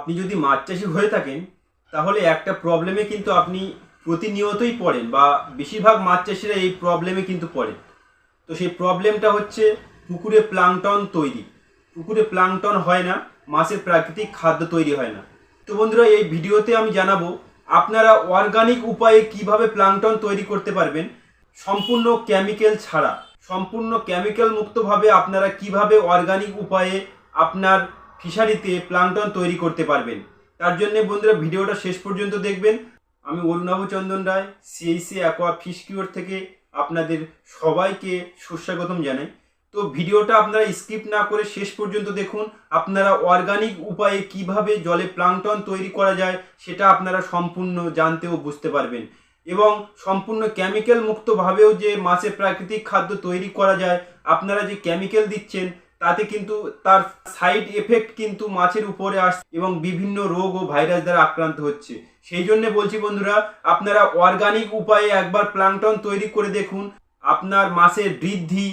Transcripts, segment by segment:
আপনি যদি মাছ চাষি হয়ে থাকেন, তাহলে একটা প্রবলেমে কিন্তু আপনি প্রতিনিয়তই পড়েন বা বেশিরভাগ মাছ চাষিরা এই প্রবলেমে কিন্তু পড়েন তো সেই প্রবলেমটা হচ্ছে পুকুরে প্লাংটন তৈরি। পুকুরে প্লাংটন হয় না, মাছের প্রাকৃতিক খাদ্য তৈরি হয় না। তো বন্ধুরা, এই ভিডিওতে আমি জানাব, আপনারা অর্গানিক উপায়ে কীভাবে প্লাংটন তৈরি করতে পারবেন? সম্পূর্ণ কেমিক্যাল ছাড়া। সম্পূর্ণ কেমিক্যাল মুক্তভাবে আপনারা কীভাবে অর্গানিক উপায়ে আপনার ফিশারিতে প্লাংটন তৈরি করতে পারবেন। তার জন্য বন্ধুরা ভিডিওটা শেষ পর্যন্ত দেখবেন। আমি অরুণাভ চন্দন রায় সিএইসি অ্যাকোয়া ফিশ কিওর থেকে আপনাদের সবাইকে সুস্বাগতম জানাই। তো ভিডিওটা আপনারা স্কিপ না করে শেষ পর্যন্ত দেখুন। আপনারা অর্গানিক উপায়ে কীভাবে জলে প্লাংটন তৈরি করা যায় সেটা আপনারা সম্পূর্ণ জানতে ও বুঝতে পারবেন। এবং সম্পূর্ণ কেমিক্যাল মুক্তভাবেও যে মাছের প্রাকৃতিক খাদ্য তৈরি করা যায়, আপনারা যে কেমিক্যাল দিচ্ছেন তাতে কিন্তু তার সাইড এফেক্ট কিন্তু মাছের উপরে আসছে এবং বিভিন্ন রোগ ও ভাইরাস দ্বারা আক্রান্ত হচ্ছে। সেই জন্য বলছি বন্ধুরা, আপনারা অর্গানিক উপায়ে একবার প্লাংটন তৈরি করে দেখুন। আপনার মাছের বৃদ্ধি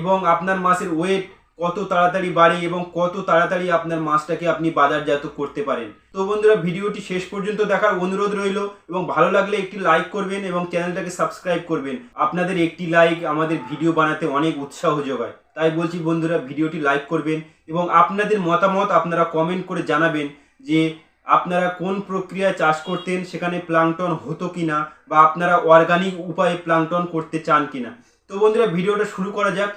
এবং আপনার মাছের ওয়েট কত তাড়াতাড়ি বাড়ে এবং কত তাড়াতাড়ি আপনার মাছটাকে আপনি বাজারজাত করতে পারেন। তো বন্ধুরা, ভিডিওটি শেষ পর্যন্ত দেখার অনুরোধ রইল এবং ভালো লাগলে একটি লাইক করবেন এবং চ্যানেলটাকে সাবস্ক্রাইব করবেন। আপনাদের একটি লাইক আমাদের ভিডিও বানাতে অনেক উৎসাহ যোগায়। তাই বলছি বন্ধুরা, ভিডিওটি লাইক করবেন এবং আপনাদের মতামত আপনারা কমেন্ট করে জানাবেন যে আপনারা কোন প্রক্রিয়ায় চাষ করতেন, সেখানে প্লাংটন হতো কিনা বা আপনারা অর্গানিক উপায়ে প্লাংটন করতে চান কিনা। তো বন্ধুরা, ভিডিওটা শুরু করা যাক।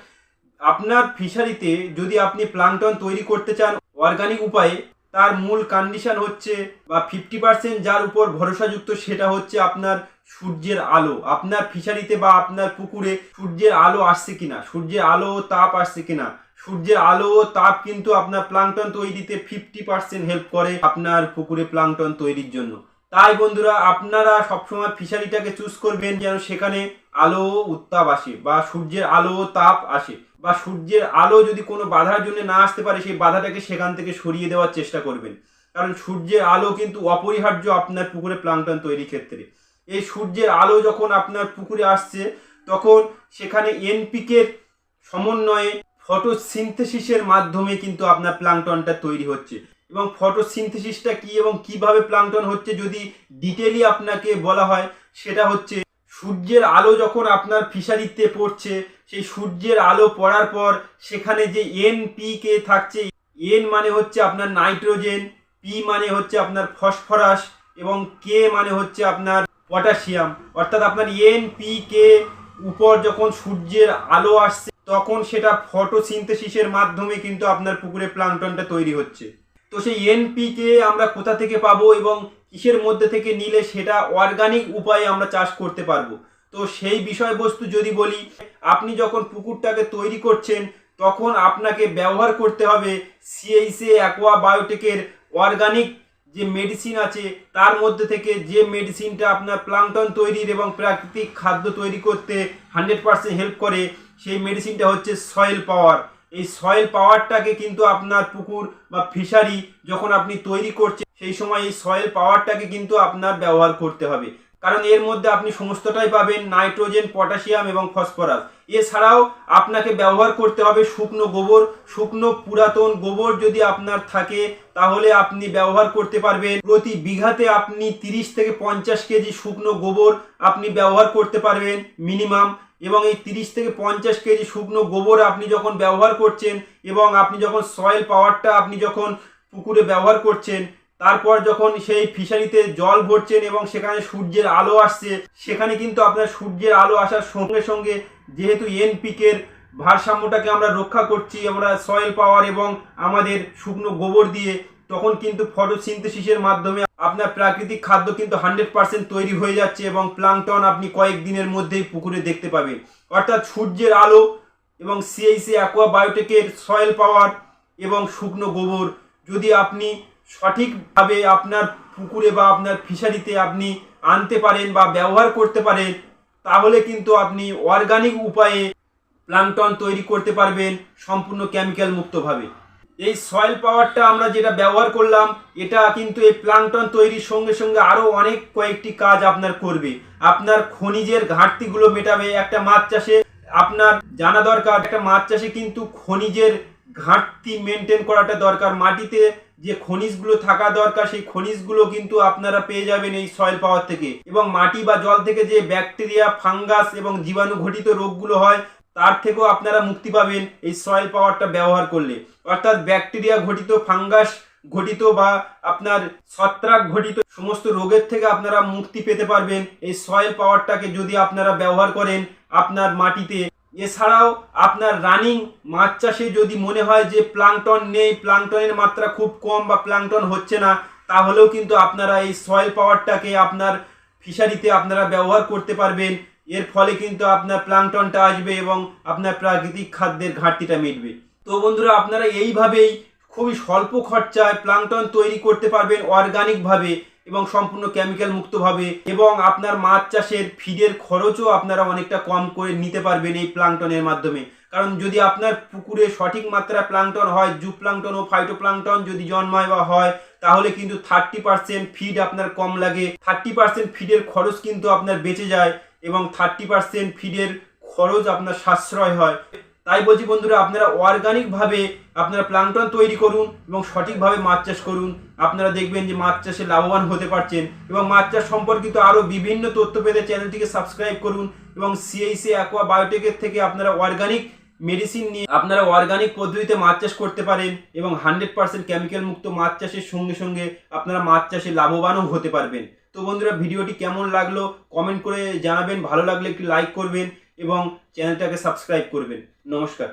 আপনার ফিশারিতে যদি আপনি প্লাংটন তৈরি করতে চান অর্গানিক উপায়ে, তার মূল কন্ডিশন হচ্ছে বা ফিফটি পার্সেন্ট যার উপর ভরসাযুক্ত সেটা হচ্ছে আপনার সূর্যের আলো, আপনার ফিশারিতে বা আপনার পুকুরে সূর্যের আলো আসছে কিনা? সূর্যের আলো ও তাপ আসছে কিনা? সূর্যের আলো ও তাপ কিন্তু আপনার প্লাংটন তৈরিতে ফিফটি পার্সেন্ট হেল্প করে আপনার পুকুরে প্লাংটন তৈরির জন্য। তাই বন্ধুরা, আপনারা সবসময় ফিশারিটাকে চুজ করবেন যেন সেখানে আলো উত্তাপ আসে বা সূর্যের আলো তাপ আসে বা সূর্যের আলো যদি কোনো বাধার জন্য না আসতে পারে, সেই বাধাটাকে সেখান থেকে সরিয়ে দেওয়ার চেষ্টা করবেন। কারণ সূর্যের আলো কিন্তু অপরিহার্য আপনার পুকুরে প্লাংটন তৈরির ক্ষেত্রে। এই সূর্যের আলো যখন আপনার পুকুরে আসছে, তখন সেখানে এনপিকের সমন্বয়ে ফটোসিনথেসিসের মাধ্যমে কিন্তু আপনার প্লাংটনটা তৈরি হচ্ছে। এবং ফটোসিনথেসিসটা কি এবং কীভাবে প্লাংটন হচ্ছে যদি ডিটেলি আপনাকে বলা হয়, সেটা হচ্ছে সূর্যের আলো যখন আপনার ফিশারিতে পড়ছে, সেই সূর্যের আলো পড়ার পর সেখানে যে এন পি কে থাকছে এন মানে হচ্ছে আপনার নাইট্রোজেন পি মানে হচ্ছে আপনার ফসফরাস এবং কে মানে হচ্ছে আপনার পটাশিয়াম। অর্থাৎ আপনার এন পি কে উপর যখন সূর্যের আলো আসছে, তখন সেটা ফটোসিনথেসিসের মাধ্যমে কিন্তু আপনার পুকুরে প্লাংটনটা তৈরি হচ্ছে। তো সেই এনপিকে আমরা কোথা থেকে পাবো এবং কিসের মধ্যে থেকে নিলে সেটা অর্গানিক উপায়ে আমরা চাষ করতে পারব? তো সেই বিষয়বস্তু যদি বলি, আপনি যখন পুকুরটাকে তৈরি করছেন, তখন আপনাকে ব্যবহার করতে হবে সিএইসে অ্যাকোয়া বায়োটেকের অর্গানিক যে মেডিসিন আছে, তার মধ্যে থেকে যে মেডিসিনটা আপনার প্লাংটন তৈরির এবং প্রাকৃতিক খাদ্য তৈরি করতে হান্ড্রেড পারসেন্ট হেল্প করে, সেই মেডিসিনটা হচ্ছে সয়েল পাওয়ার এই সয়েল পাওয়ারটাকে কিন্তু আপনার পুকুর বা ফিশারি যখন আপনি তৈরি করছেন, সেই সময় এই সয়েল পাওয়ারটাকে কিন্তু আপনার ব্যবহার করতে হবে। কারণ এর মধ্যে আপনি সমস্তটাই পাবেন, নাইট্রোজেন, পটাশিয়াম এবং ফসফরাস। এছাড়াও আপনাকে ব্যবহার করতে হবে শুকনো গোবর, শুকনো পুরাতন গোবর যদি আপনার থাকে, তাহলে আপনি ব্যবহার করতে পারবেন। প্রতি বিঘাতে আপনি তিরিশ থেকে পঞ্চাশ কেজি শুকনো গোবর আপনি ব্যবহার করতে পারবেন, মিনিমাম। এবং এই তিরিশ থেকে পঞ্চাশ কেজি শুকনো গোবর আপনি যখন ব্যবহার করছেন এবং আপনি যখন সয়েল পাওয়ারটা আপনি যখন পুকুরে ব্যবহার করছেন তারপর যখন সেই ফিশারিতে জল ভরছেন এবং সেখানে সূর্যের আলো আসছে, সেখানে কিন্তু আপনার সূর্যের আলো আসার সঙ্গে সঙ্গে যেহেতু এনপিকের ভারসাম্যটাকে আমরা রক্ষা করছি, আমরা সয়েল পাওয়ার এবং আমাদের শুকনো গোবর দিয়ে, তখন কিন্তু ফটোসিনথেসিসের মাধ্যমে আপনার প্রাকৃতিক খাদ্য কিন্তু হান্ড্রেড পার্সেন্ট তৈরি হয়ে যাচ্ছে এবং প্লাংটন আপনি কয়েক দিনের মধ্যেই পুকুরে দেখতে পাবেন। অর্থাৎ সূর্যের আলো এবং সিএইসি অ্যাকোয়া বায়োটেকের সয়েল পাওয়ার এবং শুকনো গোবর, যদি আপনি সঠিকভাবে আপনার পুকুরে বা আপনার ফিশারিতে আপনি আনতে পারেন বা ব্যবহার করতে পারেন, তাহলে কিন্তু আপনি অর্গানিক উপায়ে প্লাংটন তৈরি করতে পারবেন সম্পূর্ণ কেমিক্যাল মুক্তভাবে। এই সয়েল পাওয়ারটা আমরা যেটা ব্যবহার করলাম, এটা কিন্তু এই প্লাংটন তৈরির সঙ্গে সঙ্গে আরও অনেক কয়েকটি কাজ আপনার করবে। আপনার খনিজের ঘাটতিগুলো মেটাবে একটা মাছ চাষে, আপনার জানা দরকার, একটা মাছ চাষে কিন্তু খনিজের ঘাটতি মেনটেন করাটা দরকার। মাটিতে যে খনিজগুলো থাকা দরকার, সেই খনিজগুলো কিন্তু আপনারা পেয়ে যাবেন এই সয়েল পাওয়ার থেকে। এবং মাটি বা জল থেকে যে ব্যাকটেরিয়া ফাঙ্গাস এবং জীবাণু ঘটিত রোগগুলো হয়, তার থেকেও আপনারা মুক্তি পাবেন এই সয়েল পাওয়ারটা ব্যবহার করলে। অর্থাৎ ব্যাকটেরিয়া ঘটিত ফাঙ্গাস ঘটিত বা আপনার ছত্রাক ঘটিত সমস্ত রোগের থেকে আপনারা মুক্তি পেতে পারবেন। এই সয়েল পাওয়ারটাকে যদি আপনারা ব্যবহার করেন, আপনার মাটিতে এছাড়াও আপনার রানিং মাছ চাষে যদি মনে হয় যে প্লাংটন নেই প্লাংটনের মাত্রা খুব কম বা প্লাংটন হচ্ছে না, তাহলেও কিন্তু আপনারা এই সয়েল পাওয়ারটাকে আপনার ফিশারিতে আপনারা ব্যবহার করতে পারবেন। এর ফলে কিন্তু আপনার প্লাংটনটা আসবে এবং আপনার প্রাকৃতিক খাদ্যের ঘাটতিটা মিটবে। তো বন্ধুরা, আপনারা এইভাবেই খুবই স্বল্প খরচায় প্লাংটন তৈরি করতে পারবেন অর্গানিকভাবে এবং সম্পূর্ণ কেমিক্যাল মুক্তভাবে এবং আপনার মাছ চাষের ফিডের খরচও আপনারা অনেকটা কম করে নিতে পারবেন এই প্লাংটনের মাধ্যমে। কারণ যদি আপনার পুকুরে সঠিক মাত্রা প্লাংটন হয় জু প্লাংটন ও ফাইটো প্লাংটন যদি জন্মায় বা হয়, তাহলে কিন্তু থার্টি পার্সেন্ট ফিড আপনার কম লাগে। থার্টি পার্সেন্ট ফিডের খরচ কিন্তু আপনার বেঁচে যায় এবং থার্টি পার্সেন্ট ফিডের খরচ আপনার সাশ্রয় হয়। তাই বলছি বন্ধুরা, আপনারা অর্গানিকভাবে আপনারা প্লাংটন তৈরি করুন এবং সঠিকভাবে মাছ চাষ করুন। আপনারা দেখবেন যে মাছ চাষে লাভবান হতে পারছেন এবং মাছ চাষ সম্পর্কিত আরও বিভিন্ন তথ্য পেতে চ্যানেলটিকে সাবস্ক্রাইব করুন এবং সিএইসি অ্যাকোয়া বায়োটেকের থেকে আপনারা অর্গানিক মেডিসিন নিয়ে আপনারা অর্গানিক পদ্ধতিতে মাছ চাষ করতে পারেন এবং হান্ড্রেড পার্সেন্ট কেমিক্যাল মুক্ত মাছ চাষের সঙ্গে সঙ্গে আপনারা মাছ চাষে লাভবানও হতে পারবেন। তো বন্ধুরা, ভিডিওটি কেমন লাগল কমেন্ট করে জানাবেন, ভালো লাগলে একটি লাইক করবেন এবং চ্যানেলটাকে সাবস্ক্রাইব করবেন। নমস্কার।